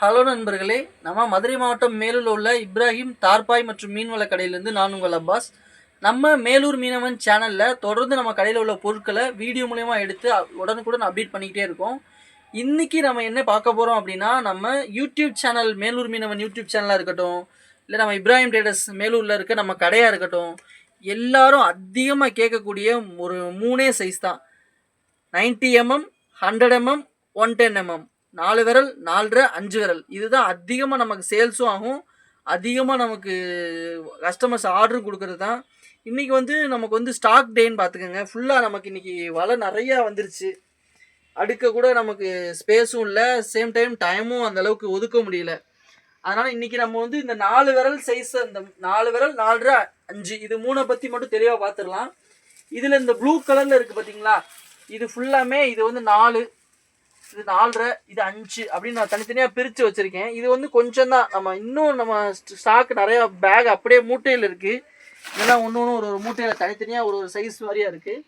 Hello நண்பர்களே நம்ம மதுரை மாவட்டம் மேலூரில் உள்ள இப்ராஹிம் தார்பாய் மற்றும் மீன்வள கடையிலேருந்து நான் உங்கள் அப்பாஸ். நம்ம மேலூர் மீனவன் சேனலில் தொடர்ந்து நம்ம கடையில் உள்ள பொருட்களை வீடியோ மூலயமா எடுத்து உடனுக்குடன் அப்டேட் பண்ணிக்கிட்டே இருக்கோம். இன்றைக்கி நம்ம என்ன பார்க்க போகிறோம் அப்படின்னா நம்ம யூடியூப் சேனல் மேலூர் மீனவன் யூடியூப் சேனலாக இருக்கட்டும் இல்லை நம்ம இப்ராஹிம் ட்ரேடர்ஸ் மேலூரில் இருக்க நம்ம கடையாக இருக்கட்டும் எல்லாரும் அதிகமாக கேட்கக்கூடிய ஒரு மூணே சைஸ் தான். 90 mm hundred MM one ten MM நாலு விரல் நாலரை அஞ்சு விரல். இதுதான் அதிகமாக நமக்கு சேல்ஸும் ஆகும். அதிகமாக நமக்கு கஸ்டமர்ஸ் ஆர்டரும் கொடுக்கறது தான். இன்றைக்கி வந்து நமக்கு வந்து ஸ்டாக் டேன்னு பார்த்துக்கோங்க. ஃபுல்லாக நமக்கு இன்றைக்கி வலை நிறையா வந்துருச்சு. அடுக்க கூட நமக்கு ஸ்பேஸும் இல்லை. சேம் டைம் டைமும் அந்தளவுக்கு ஒதுக்க முடியல. அதனால் இன்றைக்கி நம்ம வந்து இந்த நாலு விரல் சைஸ் இந்த நாலு விரல் நாலரை அஞ்சு இது மூணை பற்றி மட்டும் தெளிவாக பார்த்துடலாம். இதில் இந்த ப்ளூ கலரில் இருக்குது பார்த்தீங்களா இது ஃபுல்லாமே இது வந்து நாலு. இது நாலரை இது அஞ்சு அப்படின்னு நான் தனித்தனியாக பிரித்து வச்சுருக்கேன். இது வந்து கொஞ்சம் தான் நம்ம இன்னும் நம்ம ஸ்டாக் நிறையா பேக் அப்படியே மூட்டையில் இருக்குது இதெல்லாம் ஒன்று ஒன்று ஒரு ஒரு மூட்டையில் தனித்தனியாக ஒரு ஒரு சைஸ் மாதிரியாக இருக்குது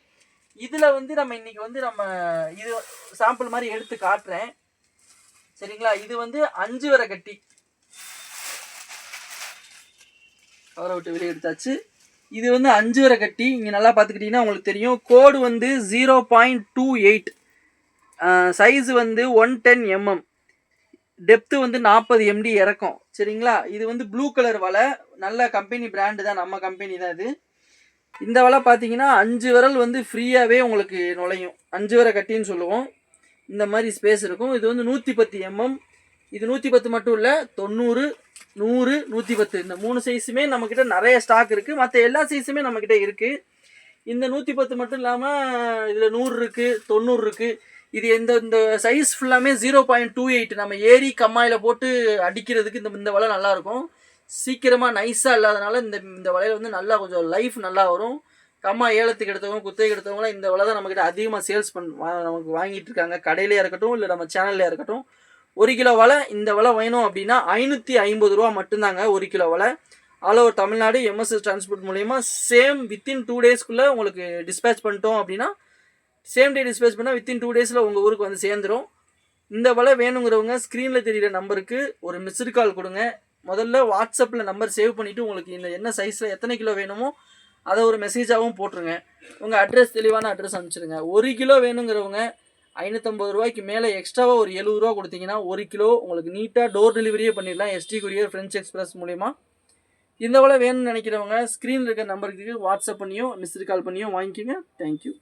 இதில் வந்து நம்ம இன்னைக்கு வந்து நம்ம இது சாம்பிள் மாதிரி எடுத்து காட்டுறேன். சரிங்களா? இது வந்து அஞ்சு வரை கட்டி. கவரை விட்டு வெளியே எடுத்தாச்சு. இது வந்து அஞ்சு வரை கட்டி. இங்கே நல்லா பார்த்துக்கிட்டிங்கன்னா உங்களுக்கு தெரியும். கோடு வந்து zero point two eight size வந்து ஒன் டென் எம்எம் டெப்த்து வந்து நாற்பது எம்டி இறக்கும். சரிங்களா? இது வந்து ப்ளூ கலர் வலை. நல்ல கம்பெனி பிராண்டு தான். நம்ம கம்பெனி தான் இது. இந்த வலை பார்த்தீங்கன்னா அஞ்சு விரல் வந்து ஃப்ரீயாகவே உங்களுக்கு நுழையும். அஞ்சு வரை கட்டின்னு சொல்லுவோம். இந்த மாதிரி ஸ்பேஸ் இருக்கும். இது வந்து நூற்றி பத்து எம்எம் இது நூற்றி பத்து மட்டும் இல்லை தொண்ணூறு நூறு நூற்றி பத்து. இந்த மூணு சைஸுமே நம்மக்கிட்ட நிறைய ஸ்டாக் இருக்குது மற்ற எல்லா சைஸுமே நம்மக்கிட்ட இருக்குது இந்த நூற்றி பத்து மட்டும் இல்லாமல் இதில் நூறு இருக்குது தொண்ணூறு இருக்குது இது இந்த இந்த சைஸ் ஃபுல்லாமே ஜீரோ பாயிண்ட் டூ எயிட் நம்ம ஏரி கம்மாயில் போட்டு அடிக்கிறதுக்கு இந்த இந்த வலை நல்லாயிருக்கும் சீக்கிரமாக நைஸாக இல்லாதனால இந்த இந்த வலையில் வந்து நல்லா கொஞ்சம் லைஃப் நல்லா வரும். கம்மா ஏலத்துக்கு எடுத்தவங்க குத்தகைக்கு எடுத்தவங்களாம் இந்த வலை தான் நம்மக்கிட்ட அதிகமாக சேல்ஸ் பண் நமக்கு வாங்கிட்டு இருக்காங்க. கடையிலே இருக்கட்டும் இல்லை நம்ம சேனல்லே இருக்கட்டும். ஒரு கிலோ வலை இந்த வலை வேணும் அப்படின்னா ஐநூற்றி ஐம்பது ரூபா மட்டும்தாங்க ஒரு கிலோ வலை. All over Tamil Nadu MSS transport மூலயமா சேம் வித்தின் டூ டேஸ்க்குள்ளே உங்களுக்கு டிஸ்பேச் பண்ணிட்டோம் அப்படின்னா சேம் டே டிஸ்பேச் பண்ணால் வித்தின் டூ டேஸில் உங்கள் ஊருக்கு வந்து சேர்ந்துரும். இந்த வலை வேணுங்கிறவங்க ஸ்க்ரீனில் தெரியிற நம்பருக்கு ஒரு மிஸ்டு கால் கொடுங்க. முதல்ல வாட்ஸ்அப்பில் நம்பர் சேவ் பண்ணிவிட்டு உங்களுக்கு இந்த என்ன சைஸில் எத்தனை கிலோ வேணுமோ அதை ஒரு மெசேஜாகவும் போட்டுருங்க. உங்கள் அட்ரஸ் தெளிவான அட்ரஸ் அனுப்பிச்சிடுங்க ஒரு கிலோ வேணுங்கிறவங்க ஐநூற்றம்பது ரூபாய்க்கு மேலே எக்ஸ்ட்ராவாக ஒரு எழுபது ரூபா கொடுத்தீங்கன்னா ஒரு கிலோ உங்களுக்கு நீட்டாக டோர் டெலிவரியே பண்ணிடலாம். எஸ்டி கொரியர் ஃப்ரெஞ்ச் எக்ஸ்பிரஸ் மூலிமா இந்த வலை வேணும்னு நினைக்கிறவங்க ஸ்க்ரீனில் இருக்க நம்பருக்கு வாட்ஸ்அப் பண்ணியும் மிஸ்டு கால் பண்ணியும் வாங்கிக்கோங்க. தேங்க்யூ